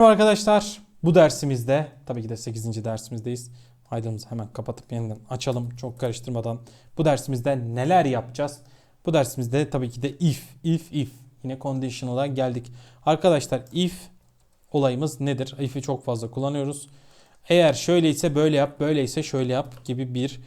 Merhaba Arkadaşlar bu dersimizde tabii ki de 8. dersimizdeyiz. Aydınımızı hemen kapatıp yeniden açalım çok karıştırmadan. Bu dersimizde neler yapacağız? Bu dersimizde tabii ki de if, if, if yine conditional'a geldik. Arkadaşlar if olayımız nedir? If'i çok fazla kullanıyoruz. Eğer şöyleyse böyle yap, böyleyse şöyle yap gibi bir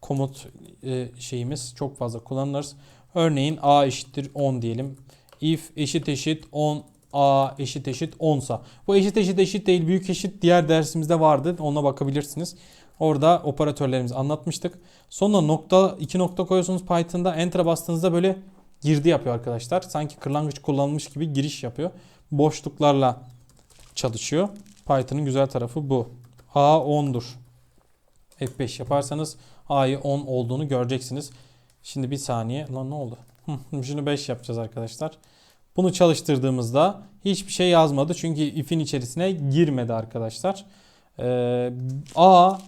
komut e, şeyimiz çok fazla kullanılır. Örneğin a eşittir 10 diyelim. If eşit eşit 10 a eşit eşit 10 sa. Bu eşit eşit eşit değil büyük eşit diğer dersimizde vardı. Ona bakabilirsiniz. Orada operatörlerimizi anlatmıştık. Sonra nokta iki nokta koyuyorsunuz Python'da enter'a bastığınızda böyle girdi yapıyor arkadaşlar. Sanki kırlangıç kullanılmış gibi giriş yapıyor. Boşluklarla çalışıyor. Python'ın güzel tarafı bu. A 10'dur. F5 yaparsanız A'yı 10 olduğunu göreceksiniz. Şimdi bir saniye. Lan ne oldu? Şunu 5 yapacağız arkadaşlar. Bunu çalıştırdığımızda hiçbir şey yazmadı. Çünkü if'in içerisine girmedi arkadaşlar. Ee, A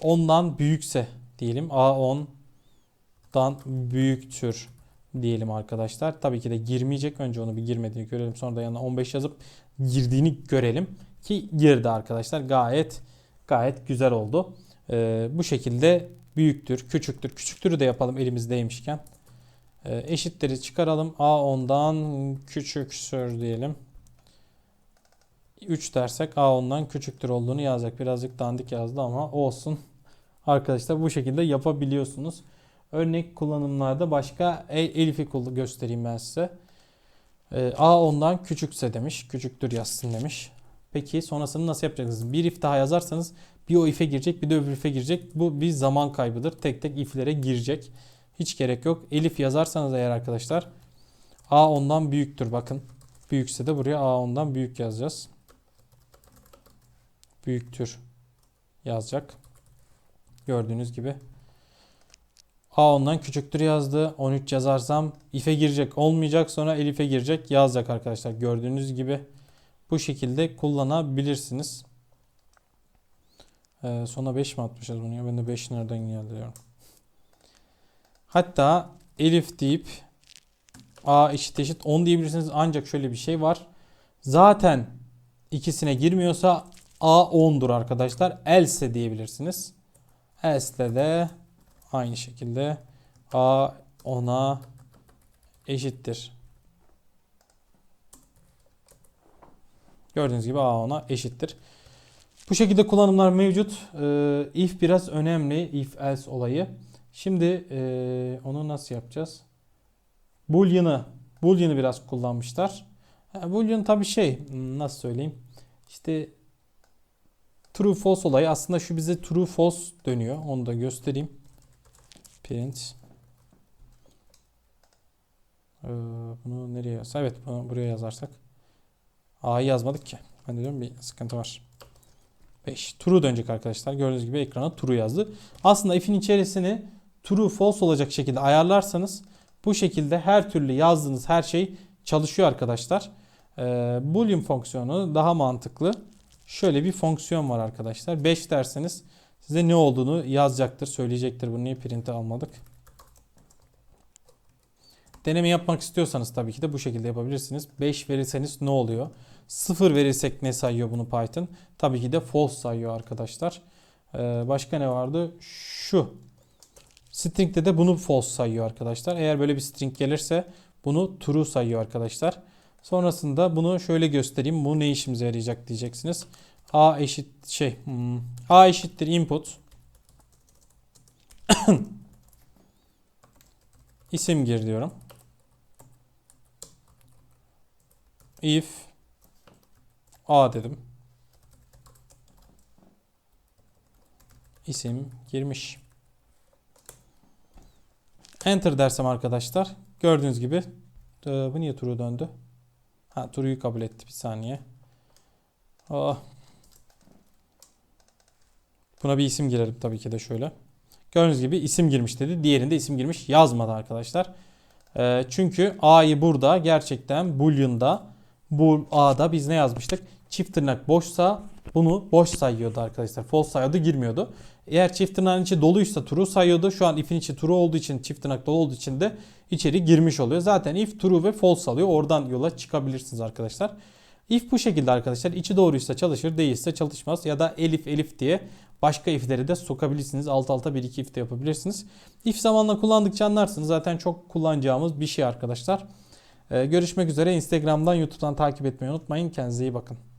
10'dan büyükse diyelim. A 10'dan büyüktür diyelim arkadaşlar. Tabii ki de girmeyecek. Önce onu bir girmediğini görelim. Sonra da yanına 15 yazıp girdiğini görelim. Ki girdi arkadaşlar. Gayet gayet güzel oldu. Ee, bu şekilde büyüktür, küçüktür. Küçüktürü de yapalım elimizdeymişken. Ee, eşitleri çıkaralım. A ondan küçüksür diyelim. 3 dersek A ondan küçüktür olduğunu yazacak. Birazcık dandik yazdı ama olsun. Arkadaşlar bu şekilde yapabiliyorsunuz. Örnek kullanımlarda başka e- Elif'i göstereyim ben size. Ee, A ondan küçükse demiş. Küçüktür yazsın demiş. Peki sonrasını nasıl yapacaksınız? Bir if daha yazarsanız bir o if'e girecek bir de öbür if'e girecek. Bu bir zaman kaybıdır. Tek tek if'lere girecek. Hiç gerek yok. Elif yazarsanız eğer arkadaşlar A ondan büyüktür bakın. Büyükse de buraya A ondan büyük yazacağız. Büyüktür yazacak. Gördüğünüz gibi. A ondan küçüktür yazdı. 13 yazarsam if'e girecek. Olmayacak sonra elif'e girecek yazacak arkadaşlar. Gördüğünüz gibi bu şekilde kullanabilirsiniz. Ee, sona 5 mi atmışız bunu ya? Ben de 5 nereden geldi diyorum. Hatta elif deyip a eşit eşit 10 diyebilirsiniz. Ancak şöyle bir şey var. Zaten ikisine girmiyorsa a 10'dur arkadaşlar. Else diyebilirsiniz. Else'de de aynı şekilde a 10'a eşittir. Gördüğünüz gibi a 10'a eşittir. Bu şekilde kullanımlar mevcut. Ee, if biraz önemli. If else olayı. Şimdi ee, onu nasıl yapacağız? Boolean'ı Boolean'ı biraz kullanmışlar. Boolean tabii şey nasıl söyleyeyim? İşte true false olayı aslında şu bize true false dönüyor. Onu da göstereyim. Print ee, bunu nereye yazsak? Evet bunu buraya yazarsak. A'yı yazmadık ki. Ben diyorum bir sıkıntı var. 5. True dönecek arkadaşlar. Gördüğünüz gibi ekrana true yazdı. Aslında if'in içerisini true false olacak şekilde ayarlarsanız bu şekilde her türlü yazdığınız her şey çalışıyor arkadaşlar. Ee, Boolean fonksiyonu daha mantıklı. Şöyle bir fonksiyon var arkadaşlar. 5 derseniz size ne olduğunu yazacaktır, söyleyecektir. Bunu niye print'e almadık? Deneme yapmak istiyorsanız tabii ki de bu şekilde yapabilirsiniz. 5 verirseniz ne oluyor? 0 verirsek ne sayıyor bunu Python? Tabii ki de false sayıyor arkadaşlar. Ee, başka ne vardı? Şu. String'de de bunu false sayıyor arkadaşlar. Eğer böyle bir string gelirse bunu true sayıyor arkadaşlar. Sonrasında bunu şöyle göstereyim. Bu ne işimize yarayacak diyeceksiniz. A eşit şey hmm, A eşittir input. İsim gir diyorum. If A dedim. İsim girmiş. Enter dersem arkadaşlar gördüğünüz gibi e, bu niye true döndü? Ha true'yu kabul etti bir saniye. Oh. Buna bir isim girelim tabii ki de şöyle. Gördüğünüz gibi isim girmiş dedi. Diğerinde isim girmiş yazmadı arkadaşlar. E, çünkü A'yı burada gerçekten Boolean'da bu A'da biz ne yazmıştık? Çift tırnak boşsa bunu boş sayıyordu arkadaşlar. False sayıyordu girmiyordu. Eğer çift tırnağın içi doluysa true sayıyordu. Şu an if'in içi true olduğu için çift tırnak dolu olduğu için de içeri girmiş oluyor. Zaten if true ve false alıyor. Oradan yola çıkabilirsiniz arkadaşlar. If bu şekilde arkadaşlar. İçi doğruysa çalışır, değilse çalışmaz. Ya da elif elif diye başka ifleri de sokabilirsiniz. Alt alta bir iki if de yapabilirsiniz. If zamanla kullandıkça anlarsınız. Zaten çok kullanacağımız bir şey arkadaşlar. Ee, görüşmek üzere. Instagram'dan, YouTube'dan takip etmeyi unutmayın. Kendinize iyi bakın.